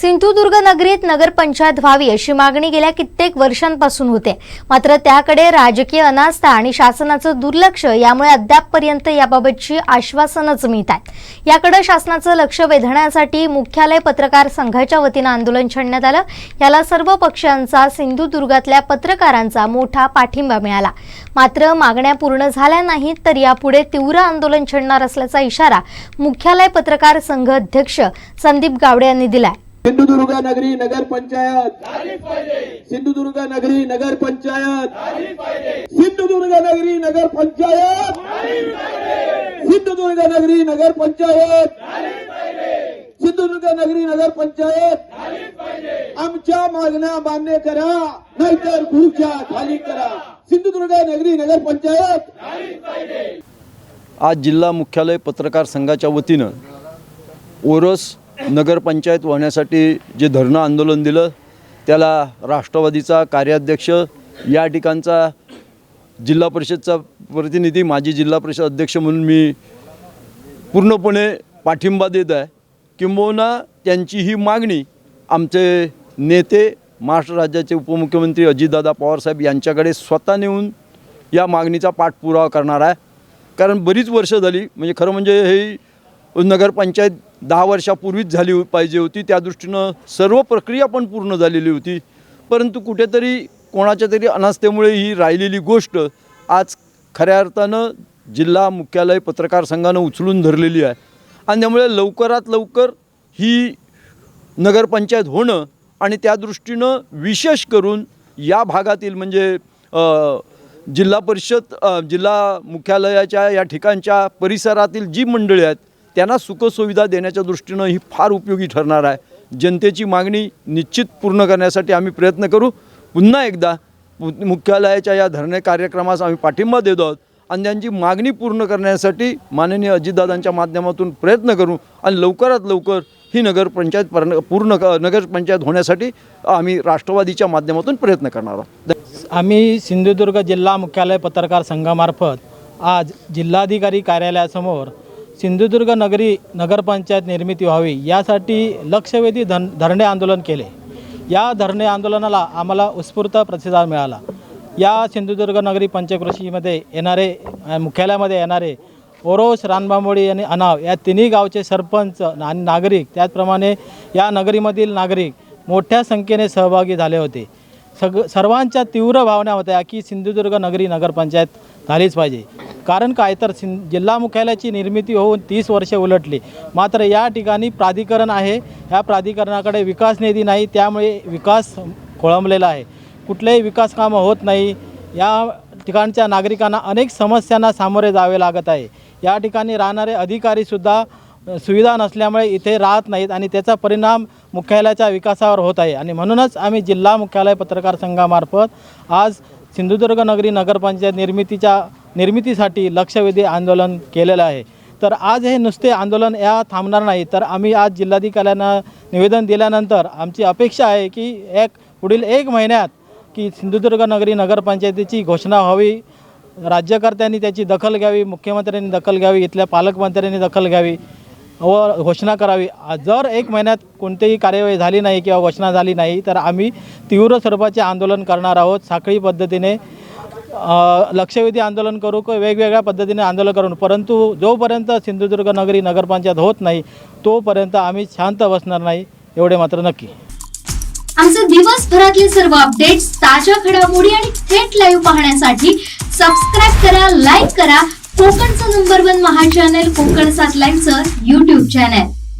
सिंधुदुर्ग नगरीत नगरपंचायत व्हावी अशी मागणी गेल्या कित्येक वर्षांपासून होते. मात्र त्याकडे राजकीय अनास्था आणि शासनाचं दुर्लक्ष यामुळे अद्यापपर्यंत याबाबतची आश्वासनच मिळत आहेत याकडे शासनाचं लक्ष वेधण्यासाठी मुख्यालय पत्रकार संघाच्या वतीनं आंदोलन छेडण्यात आलं. याला सर्व पक्षांचा सिंधुदुर्गातल्या पत्रकारांचा मोठा पाठिंबा मिळाला. मात्र मागण्या पूर्ण झाल्या नाहीत तर यापुढे तीव्र आंदोलन छेडणार असल्याचा इशारा मुख्यालय पत्रकार संघ अध्यक्ष संदीप गावडे यांनी दिलाय. सिंधुदुर्ग नगरी नगर पंचायत. सिंधुदुर्ग नगरी नगर पंचायत. सिंधुदुर्ग नगरी नगर पंचायत. सिंधुदुर्ग नगरी नगर पंचायत. सिंधुदुर्ग नगरी नगर पंचायत. आमच्या मागण्या मान्य करा नाहीतर खुर्च्या खाली करा. सिंधुदुर्ग नगरी नगर पंचायत. आज जिल्हा मुख्यालय पत्रकार संघाच्या वतीनं ओरस नगरपंचायत होण्यासाठी जे धरणं आंदोलन दिलं त्याला राष्ट्रवादीचा कार्याध्यक्ष या ठिकाणचा जिल्हा परिषदचा प्रतिनिधी माजी जिल्हा परिषद अध्यक्ष म्हणून मी पूर्णपणे पाठिंबा देत आहे. किंबहुना त्यांची ही मागणी आमचे नेते महाराष्ट्र राज्याचे उपमुख्यमंत्री अजितदादा पवारसाहेब यांच्याकडे स्वतः नेऊन या मागणीचा पाठपुरावा करणार आहे. कारण बरीच वर्ष झाली म्हणजे खरं म्हणजे हे नगरपंचायत दहा वर्षापूर्वीच झाली हो- पाहिजे होती. त्या दृष्टीनं सर्व प्रक्रिया पण पूर्ण झालेली होती. परंतु कुठेतरी कोणाच्या तरी अनास्थेमुळे ही राहिलेली गोष्ट आज खऱ्या अर्थानं जिल्हा मुख्यालय पत्रकार संघानं उचलून धरलेली आहे. आणि त्यामुळे लवकरात लवकर ही नगरपंचायत होणं आणि त्या दृष्टीनं विशेष करून या भागातील म्हणजे जिल्हा परिषद जिल्हा मुख्यालयाच्या या ठिकाणच्या परिसरातील जी मंडळी आहेत त्यांना सुखसुविधा देण्याच्या दृष्टीनं ही फार उपयोगी ठरणार आहे. जनतेची मागणी निश्चित पूर्ण करण्यासाठी आम्ही प्रयत्न करू. पुन्हा एकदा मुख्यालयाच्या या धरणे कार्यक्रमास आम्ही पाठिंबा देतो आहोत आणि त्यांची मागणी पूर्ण करण्यासाठी माननीय अजितदादांच्या माध्यमातून प्रयत्न करू आणि लवकरात लवकर ही नगरपंचायत पर पूर्ण क- नगरपंचायत होण्यासाठी आम्ही राष्ट्रवादीच्या माध्यमातून प्रयत्न करणार आहोत. आम्ही सिंधुदुर्ग जिल्हा मुख्यालय पत्रकार संघामार्फत आज जिल्हाधिकारी कार्यालयासमोर सिंधुदुर्ग नगरी नगरपंचायत निर्मिती व्हावी यासाठी लक्षवेधी धन धरणे आंदोलन केले. या धरणे आंदोलनाला आम्हाला उत्स्फूर्त प्रतिसाद मिळाला. या सिंधुदुर्ग नगरी पंचकृषीमध्ये येणारे मुख्यालयामध्ये येणारे ओरोस रानबांबोळी आणि अनाव या तिन्ही गावचे सरपंच आणि नागरिक त्याचप्रमाणे या नगरीमधील नागरिक मोठ्या संख्येने सहभागी झाले होते. सग सर्वांच्या तीव्र भावना होत्या की सिंधुदुर्ग नगरी नगरपंचायत झालीच पाहिजे. कारण काय तर सिं जिल्हा मुख्यालयाची निर्मिती होऊन तीस वर्षे उलटली. मात्र या ठिकाणी प्राधिकरण आहे. या प्राधिकरणाकडे विकास निधी नाही. त्यामुळे विकास खोळंबलेला आहे. कुठलेही विकास कामं होत नाही. या ठिकाणच्या नागरिकांना अनेक समस्यांना सामोरे जावे लागत आहे. या ठिकाणी राहणारे अधिकारीसुद्धा सुविधा नसल्यामुळे इथे राहत नाहीत आणि त्याचा परिणाम मुख्यालयाच्या विकासावर होत आहे. आणि म्हणूनच आम्ही जिल्हा मुख्यालय पत्रकार संघामार्फत आज सिंधुदुर्ग नगरी नगरपंचायत निर्मितीच्या निर्मितीसाठी लक्षवेधी आंदोलन केलेलं आहे. तर आज हे नुसते आंदोलन या थांबणार नाही. तर आम्ही आज जिल्हाधिकाऱ्यांना निवेदन दिल्यानंतर आमची अपेक्षा आहे की एक पुढील एक महिन्यात की सिंधुदुर्ग नगरी नगरपंचायतीची घोषणा व्हावी. राज्यकर्त्यांनी त्याची दखल घ्यावी मुख्यमंत्र्यांनी दखल घ्यावी इथल्या पालकमंत्र्यांनी दखल घ्यावी व घोषणा करावी. जर एक महिन्यात कोणतीही कार्यवाही झाली नाही किंवा घोषणा झाली नाही तर आम्ही तीव्र स्वरूपाचे आंदोलन करणार आहोत. साखळी पद्धतीने लक्षवेधी आंदोलन करू किंवा वेगवेगळ्या पद्धतीने आंदोलन करून परंतु जोपर्यंत सिंधुदुर्ग नगरी नगरपंचायत होत नाही तोपर्यंत आम्ही शांत बसणार नाही एवढे मात्र नक्की. आमचे दिवसभरातले सर्व अपडेट्स ताज्या घडामोडी आणि थेट लाईव्ह पाहण्यासाठी सबस्क्राईब करा लाईक करा. कोकणचं नंबर वन महा चॅनल कोकण सात लाईव्हचं युट्यूब चॅनल